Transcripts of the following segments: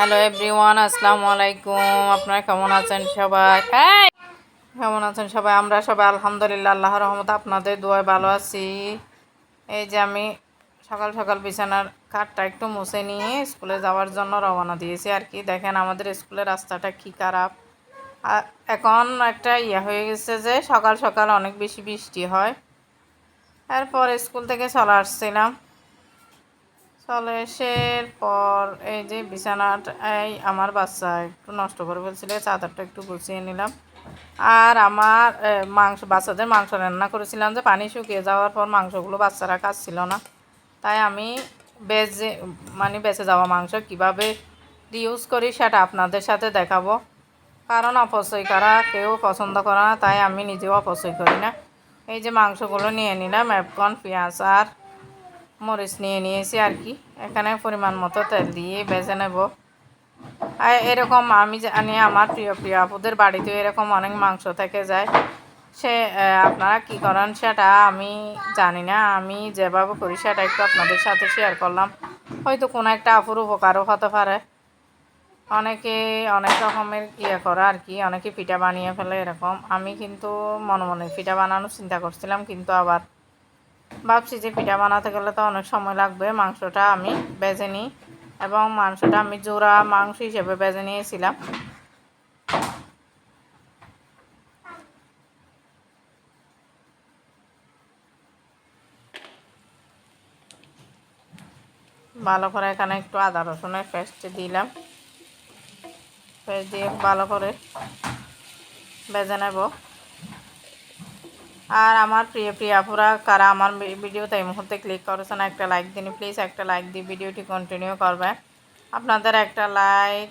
Hello everyone আসসালামু আলাইকুম। আপনারা কেমন আছেন সবাই? এই! কেমন আছেন সবাই? আমরা সবাই আলহামদুলিল্লাহ, আল্লাহ রহমত আপনাদের দোয়ায় ভালো আছি। এই যে আমি সকাল সকাল বিছানার কাঠটা একটু মুছে নিয়ে স্কুলে যাওয়ার জন্য রওনা দিয়েছি আর কি। দেখেন আমাদের স্কুলের রাস্তাটা কি খারাপ। আর এখন একটা ইয়ে হয়ে গেছে যে সকাল সকাল অনেক বেশি বৃষ্টি হয়। এরপর স্কুল থেকে চলে আসছিলাম। চলে এসে পর এই যে বিছানাটা, এই আমার বাচ্চা একটু নষ্ট করে ফেলছিল চাদরটা একটু গুছিয়ে নিলাম। আর আমার মাংস, বাচ্চাদের মাংস রান্না করেছিলাম যে পানি শুকিয়ে যাওয়ার পর মাংসগুলো বাচ্চারা খাচ্ছিল না। তাই আমি বেজে মানে বেঁচে যাওয়া মাংস কীভাবে ইউজ করি সেটা আপনাদের সাথে দেখাবো। কারণ অপচয় করা কেউ পছন্দ করে না, তাই আমি নিজেও অপচয় করি না। এই যে মাংসগুলো নিয়ে নিলাম অ্যাপকন পেঁয়াজ আর মরিচ নিয়ে নিয়েছি আর কি। এখানে পরিমাণ মতো তেল দিয়ে বেজে নেব। আর এরকম আমি জানি আমার প্রিয় প্রিয় আপুদের বাড়িতেও এরকম অনেক মাংস থেকে যায়। সে আপনারা কি করেন সেটা আমি জানি না। আমি যেভাবে করি সেটা একটু আপনাদের সাথে শেয়ার করলাম। হয়তো কোনো একটা আপুর উপকারও হতে পারে। অনেকে অনেক রকমের ইয়ে করে আর কি। অনেকে পিঠা বানিয়ে ফেলে এরকম। আমি কিন্তু মনে মনে পিঠা বানানোর চিন্তা করছিলাম, কিন্তু আবার ভাবছি যে পিঠা বানাতে গেলে তো অনেক সময় লাগবে। মাংসটা আমি বেজে নিই এবং মাংসটা আমি জোড়া মাংস হিসেবে বেজে নিয়েছিলাম। ভালো করে এখানে একটু আদা রসুনের পেস্ট দিলাম। পেস্ট দিয়ে ভালো করে বেজে নেব। আর আমার প্রিয় প্রিয় আপুরা, কারা আমার ভিডিওতে এই মুহূর্তে ক্লিক করেছে না একটা লাইক দিন প্লিজ একটা লাইক দিয়ে ভিডিওটি কন্টিনিউ করবেন আপনাদের একটা লাইক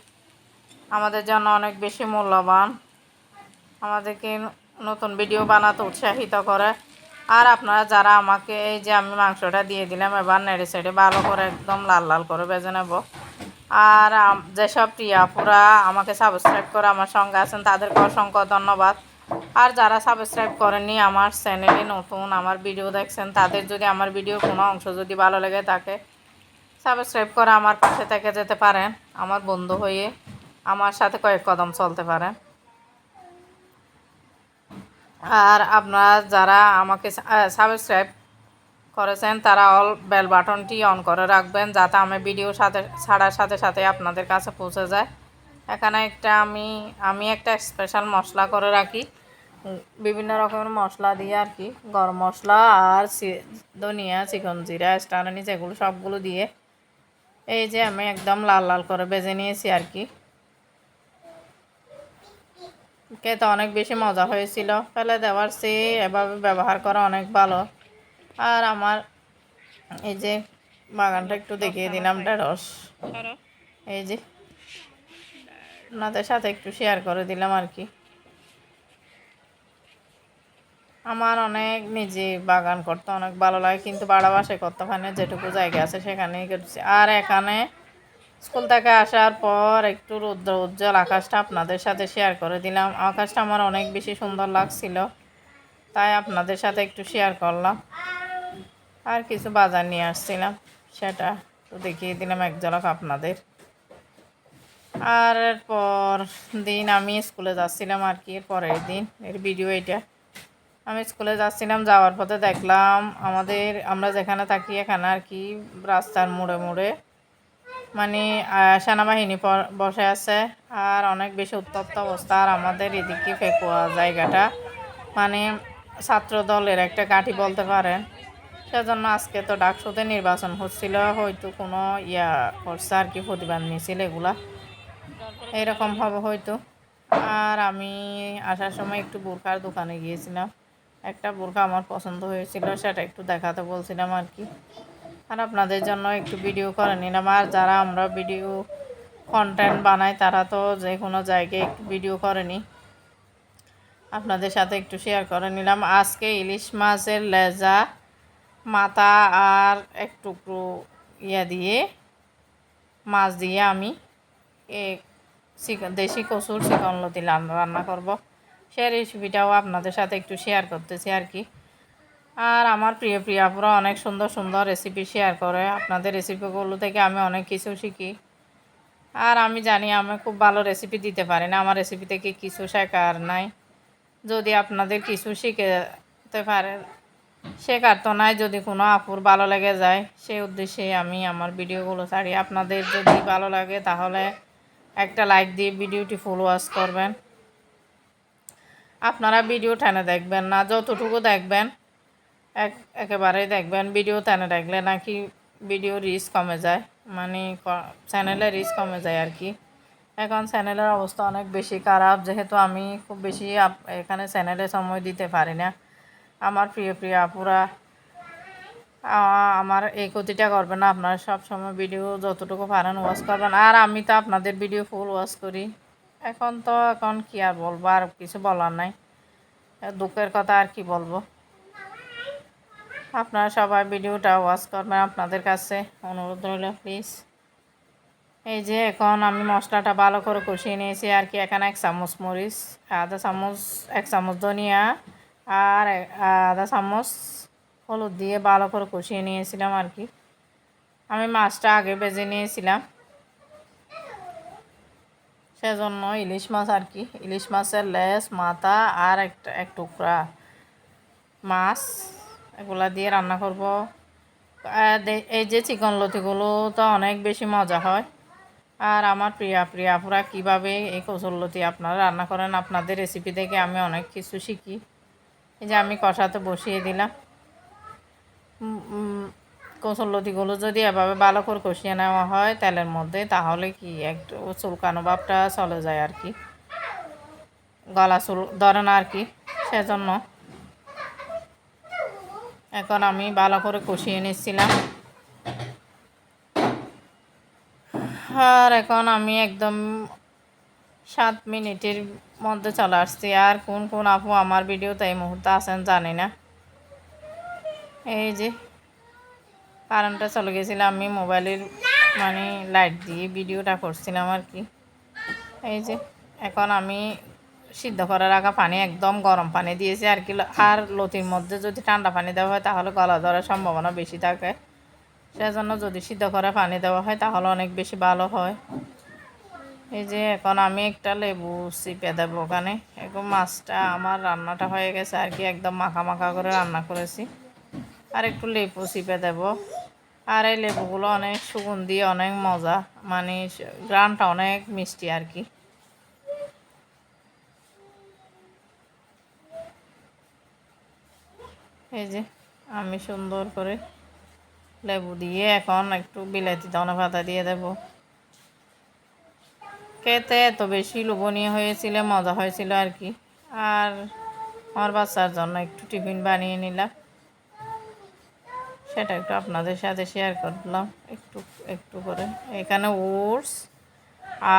আমাদের জন্য অনেক বেশি মূল্যবান। আমাদেরকে নতুন ভিডিও বানাতে উৎসাহিত করে। আর আপনারা যারা আমাকে এই যে আমি মাংসটা দিয়ে দিলাম, এবার নেড়ে সেড়ে ভালো করে একদম লাল লাল করে বেজে নেব। আর যেসব প্রিয় আপুরা আমাকে সাবস্ক্রাইব করে আমার সঙ্গে আছেন, তাদেরকে অসংখ্য ধন্যবাদ। আর যারা সাবস্ক্রাইব করেননি আমার চ্যানেলে নতুন, আমার ভিডিও দেখছেন, তাদের যদি আমার ভিডিওর কোনো অংশ যদি ভালো লাগে তাকে সাবস্ক্রাইব করে আমার পাশে থেকে যেতে পারেন, আমার বন্ধু হয়ে আমার সাথে কয়েক কদম চলতে পারেন। আর আপনারা যারা আমাকে সাবস্ক্রাইব করেছেন, তারা অল বেল বাটনটি অন করে রাখবেন, যাতে আমি ভিডিও সাথে, ছাড়ার সাথে সাথে আপনাদের কাছে পৌঁছে যায়। এখানে একটা আমি আমি একটা স্পেশাল মশলা করে রাখি। বিভিন্ন রকমের মশলা দিয়ে আর কি। গরম মশলা আর ধনিয়া চিকন জিরা স্টারানি যেগুলো সবগুলো দিয়ে এই যে আমি একদম লাল লাল করে বেজে নিয়েছি আর কি। খেতে অনেক বেশি মজা হয়েছিল। ফেলে দেওয়ার চেয়ে এভাবে ব্যবহার করা অনেক ভালো। আর আমার এই যে বাগানটা একটু দেখিয়ে দিলাম ঢেঁড়স। এই যে আপনাদের সাথে একটু শেয়ার করে দিলাম আর কি। আমার অনেক নিজে বাগান করতে অনেক ভালো লাগে, কিন্তু বাড়া বাসায় করতে হয় না, যেটুকু জায়গা আছে সেখানেই করছি। আর এখানে স্কুল থেকে আসার পর একটু রৌদ্র উজ্জ্বল আকাশটা আপনাদের সাথে শেয়ার করে দিলাম। আকাশটা আমার অনেক বেশি সুন্দর লাগছিল, তাই আপনাদের সাথে একটু শেয়ার করলাম। আর কিছু বাজার নিয়ে আসছিলাম, সেটা তো দেখিয়ে দিলাম এক আপনাদের। আর পর দিন আমি স্কুলে যাচ্ছিলাম আর কি, এর পরের দিন, এর ভিডিও এটা। আমি স্কুলে যাচ্ছিলাম, যাওয়ার পথে দেখলাম আমাদের, আমরা যেখানে থাকি এখানে আর কি, রাস্তার মোড়ে মোড়ে। মানে সেনাবাহিনী বসে আছে আর অনেক বেশি উত্তপ্ত অবস্থা। আর আমাদের এদিকে ফেকুয়া জায়গাটা মানে ছাত্র দলের একটা কাঠি বলতে পারেন। সেজন্য আজকে তো ডাকসুতে নির্বাচন হচ্ছিল, হয়তো কোনো ইয়া করছে আর কি, প্রতিবাদ মিছিল এগুলা। এরকম হবে হয়তো। আর আমি আসার সময় একটু বোরখার দোকানে গিয়েছিলাম। একটা বোরখা আমার পছন্দ হয়েছিল, সেটা একটু দেখাতে বলছিলাম আর কি। আর আপনাদের জন্য একটু ভিডিও করে নিলাম। আর যারা আমরা ভিডিও কন্টেন্ট বানাই, তারা তো যে কোনো জায়গায় একটু ভিডিও করে নি। আপনাদের সাথে একটু শেয়ার করে নিলাম। আজকে ইলিশ মাছের লেজা, মাথা আর এক টুকরো ইয়া দিয়ে, মাছ দিয়ে আমি এ দেশি কচুর চিকন লতি রান- রান্না করব। সে রেসিপিটাও আপনাদের সাথে একটু শেয়ার করতেছি আর কি। আর আমার প্রিয় প্রিয় আপুরা অনেক সুন্দর সুন্দর রেসিপি শেয়ার করে। আপনাদের রেসিপিগুলো থেকে আমি অনেক কিছু শিখি। আর আমি জানি আমি খুব ভালো রেসিপি দিতে পারি না। আমার রেসিপি থেকে কিছু শেখার নাই। যদি আপনাদের কিছু শিখেতে পারে, শেখার তো নাই। যদি কোনো আপুর ভালো লেগে যায় সেই উদ্দেশ্যে আমি আমার ভিডিওগুলো ছাড়ি। আপনাদের যদি ভালো লাগে, তাহলে একটা লাইক দিয়ে ভিডিওটি ফুল ওয়াশ করবেন। আপনারা ভিডিও টেনে দেখবেন না, যতটুকু দেখবেন, এক একেবারেই দেখবেন, ভিডিও টেনে দেখলে নাকি ভিডিও রিচ কমে যায়। মানে চ্যানেলের রিচ কমে যায় আর কি। এখন চ্যানেলের অবস্থা অনেক বেশি খারাপ, যেহেতু আমি খুব বেশি এখানে চ্যানেলে সময় দিতে পারি না। আমার প্রিয় প্রিয় আপুরা আমার এই ক্ষতিটা করবেন না, আপনারা সব সময় ভিডিও যতটুকু পারেন ওয়াশ করবেন। আর আমি তো আপনাদের ভিডিও ফুল ওয়াশ করি। এখন তো এখন কি আর বলব, আর কিছু বলার নাই। দুঃখের কথা আর কি বলব। আপনারা সবাই ভিডিওটা ওয়াচ করবেন আপনাদের কাছে অনুরোধ রইল প্লিজ এই যে এখন আমি মশলাটা ভালো করে কষিয়ে নিয়েছি, আর কি এখানে এক চামচ মরিচ, আধা চামচ, এক চামচ ধনিয়া, আর আধা চামচ হলুদ দিয়ে ভালো করে কষিয়ে নিয়েছিলাম আর কি। আমি মাছটা আগে বেজে নিয়েছিলাম। সেজন্য ইলিশ মাছ আর কি। ইলিশ মাছের লেস, মাথা আর একটা, এক টুকরা মাছ এগুলা দিয়ে রান্না করব। এই যে চিকন লতিগুলো তো অনেক বেশি মজা হয়। আর আমার প্রিয়া প্রিয়া আপুরা কীভাবে এই কচুরলতি আপনারা রান্না করেন, আপনাদের রেসিপি থেকে আমি অনেক কিছু শিখি। এই যে আমি কষাতে বসিয়ে দিলাম। উম, যদি এভাবে ভালো করে কষিয়ে নেওয়া হয় তেলের মধ্যে তাহলে কি একটু চুলকানো ভাবটা চলে যায় আর কি? গলা চুল ধরে না আর কি? সেজন্য। এখন আমি ভালো করে কষিয়ে নিচ্ছিলাম। আর এখন আমি একদম সাত মিনিটের মধ্যে চলে আসছি। আর কোন কোন আপু আমার ভিডিওতে এই মুহূর্তে আছেন জানি না। এই যে কারেন্টটা চলে গেছিল, আমি মোবাইলের মানে লাইট দিয়ে ভিডিওটা করছিলাম আর কি। এই যে, এখন আমি সিদ্ধ করে রাখা পানি একদম গরম পানি দিয়েছি আর কি, আর লতির মধ্যে যদি ঠান্ডা পানি দেওয়া হয় তাহলে গলা ধরার সম্ভাবনা বেশি থাকে। সেজন্য যদি সিদ্ধ করে পানি দেওয়া হয় তাহলে অনেক বেশি ভালো হয়। এই যে, এখন আমি একটা লেবু চিপে দেবো ওখানে। এখন মাছটা আমার রান্নাটা হয়ে গেছে আর কি, একদম মাখা মাখা করে রান্না করেছি। আর একটু লেবু চিপে দেবো। আর এই লেবুগুলো অনেক সুগন্ধি, অনেক মজা। মানে গ্রানটা অনেক মিষ্টি আর কি। এই যে, আমি সুন্দর করে লেবু দিয়ে এখন একটু বিলাতি ধনে পাতা দিয়ে দেব। খেতে এত বেশি লোভনীয় হয়েছিল, মজা হয়েছিল আর কি। আর আমার বাচ্চার জন্য একটু টিফিন বানিয়ে নিলাম। সেটা একটু আপনাদের সাথে শেয়ার করলাম। একটু একটু করে। এখানে ওটস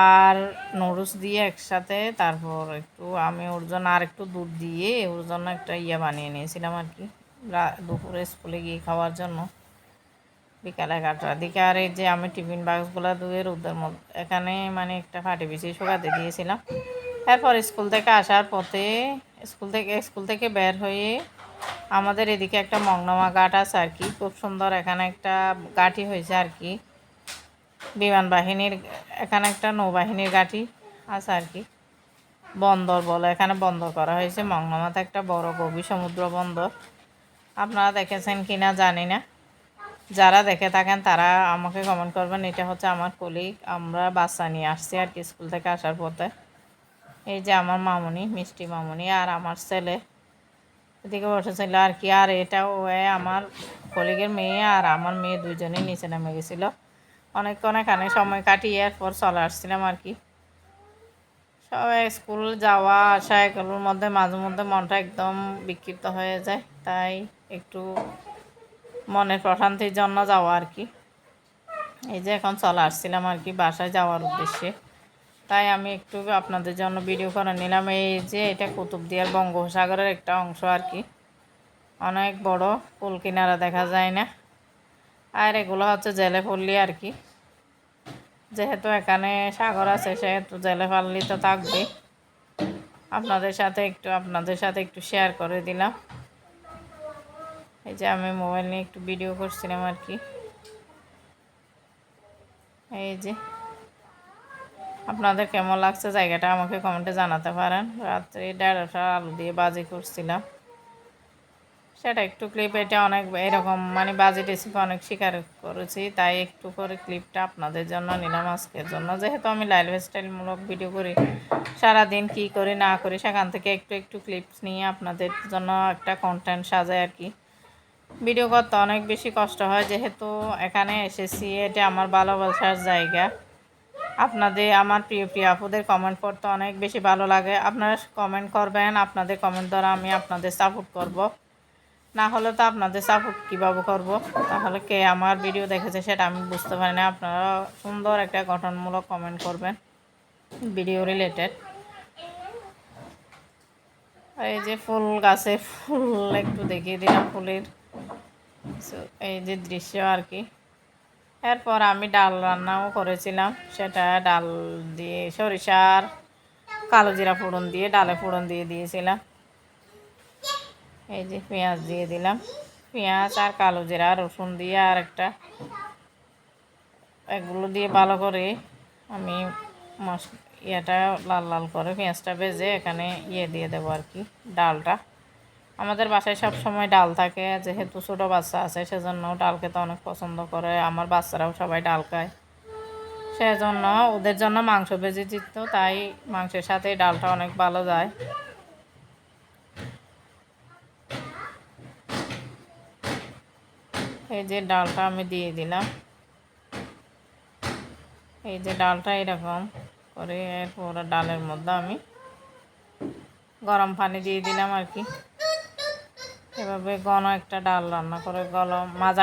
আর নুডলস দিয়ে একসাথে, তারপর একটু আমি ওর জন্য আর একটু দুধ দিয়ে ওর জন্য একটা ইয়ে বানিয়ে নিয়েছিলাম আর কি। দুপুরে স্কুলে গিয়ে খাওয়ার জন্য। বিকাল এগারোটার দিকে আর এই যে আমি টিফিন বাক্সগুলো ধুয়ে রোদের মধ্যে, এখানে মানে একটা ফাটে বিছিয়ে শুকাতে দিয়েছিলাম। এরপর স্কুল থেকে আসার পথে, স্কুল থেকে স্কুল থেকে বের হয়ে আমাদের এদিকে একটা মংনামা ঘাট আছে আর কি। খুব সুন্দর এখানে একটা গাঠি হয়েছে আর কি। বিমান বাহিনীর, এখানে একটা নৌবাহিনীর গাঠি আছে আর কি। বন্দর বলে এখানে বন্দর করা হয়েছে। মংনামাতে একটা বড় গভীর সমুদ্র বন্দর। আপনারা দেখেছেন কি না জানি না। যারা দেখে থাকেন তারা আমাকে কমেন্ট করবেন। এটা হচ্ছে আমার কলিগ আমরা বাচ্চা নিয়ে আসছি আর কি স্কুল থেকে আসার পথে। এই যে আমার মামুনি, মিষ্টি মামুনি আর আমার ছেলে। এদিকে বসেছিল আর কি, আর এটা ও, এ আমার কলিগের মেয়ে আর আমার মেয়ে দুইজনেই নিচে নেমে গেছিল। অনেকক্ষণ এখানে সময় কাটিয়ে এরপর চলে আসছিলাম আর কি। সবাই স্কুল যাওয়া আসা এগুলোর মধ্যে মাঝে মধ্যে মনটা একদম বিক্ষিপ্ত হয়ে যায়, তাই একটু মনের প্রশান্তির জন্য যাওয়া আর কি। এই যে এখন চলে আসছিলাম আর কি বাসায় যাওয়ার উদ্দেশ্যে। তাই আমি একটু আপনাদের জন্য ভিডিও করে নিলাম। এই যে এটা কুতুবদিয়ার বঙ্গোপসাগরের একটা অংশ আর কি। অনেক বড় কুল কিনারা দেখা যায় না। আর এগুলো হচ্ছে জেলে পল্লী আর কি। যেহেতু এখানে সাগর আছে, সেহেতু জেলে পাল্লি তো থাকবে আপনাদের সাথে একটু, আপনাদের সাথে একটু শেয়ার করে দিলাম। এই যে আমি মোবাইল নিয়ে একটু ভিডিও করছিলাম আর কি। এই যে আপনাদের কেমন লাগছে জায়গাটা আমাকে কমেন্টে জানাতে পারেন। রাত্রে দেড়শা আলু দিয়ে বাজি করছিলাম সেটা একটু ক্লিপ এটা অনেক এরকম মানে বাজি রেসিপি অনেক শিকার করেছি, তাই একটু করে ক্লিপটা আপনাদের জন্য নিলাম আজকের জন্য। যেহেতু আমি লাইভ স্টাইলমূলক ভিডিও করি, সারাদিন কি করি না করি, সেখান থেকে একটু একটু ক্লিপস নিয়ে আপনাদের জন্য একটা কন্টেন্ট সাজায় আর কি। ভিডিও করতে অনেক বেশি কষ্ট হয়, যেহেতু এখানে এসেছি, এটা আমার ভালোবাসার জায়গা। আপনাদের, আমার প্রিয় প্রিয় আপুদের কমেন্ট পড়তে অনেক বেশি ভালো লাগে। আপনারা কমেন্ট করবেন, আপনাদের কমেন্ট দ্বারা আমি আপনাদের সাপোর্ট করব। না হলে তো আপনাদের সাপোর্ট কীভাবে করব? তাহলে কে আমার ভিডিও দেখেছে সেটা আমি বুঝতে পারি না। আপনারা সুন্দর একটা গঠনমূলক কমেন্ট করবেন ভিডিও রিলেটেড এই যে ফুল গাছে ফুল, একটু দেখিয়ে দিলাম ফুলের। এই যে দৃশ্য আর কি। এরপর আমি ডাল রান্নাও করেছিলাম। সেটা ডাল দিয়ে সরিষার কালো জিরা ফোড়ন দিয়ে, ডালে ফোড়ন দিয়ে দিয়েছিলাম। এই যে পেঁয়াজ দিয়ে দিলাম। পেঁয়াজ আর কালো জিরা, রসুন দিয়ে আর একটা। এগুলো দিয়ে ভালো করে আমি মশ ইয়েটা লাল লাল করে পেঁয়াজটা ভেজে এখানে ইয়ে দিয়ে দেবো আর কি, ডালটা। আমাদের বাসায় সব সময় ডাল থাকে যেহেতু ছোটো বাচ্চা আছে সেজন্য ডাল খেতে অনেক পছন্দ করে। আমার বাচ্চারাও সবাই ডাল খায়। সেজন্য ওদের জন্য মাংস ভেজে দিত তাই মাংসের সাথে ডালটা অনেক ভালো যায়। এই যে ডালটা আমি দিয়ে দিলাম। এই যে ডালটা এরকম করে পুরো ডালের মধ্যে আমি গরম পানি দিয়ে দিলাম আর কি। এভাবে ঘন একটা ডাল রান্না করে গলম মাজা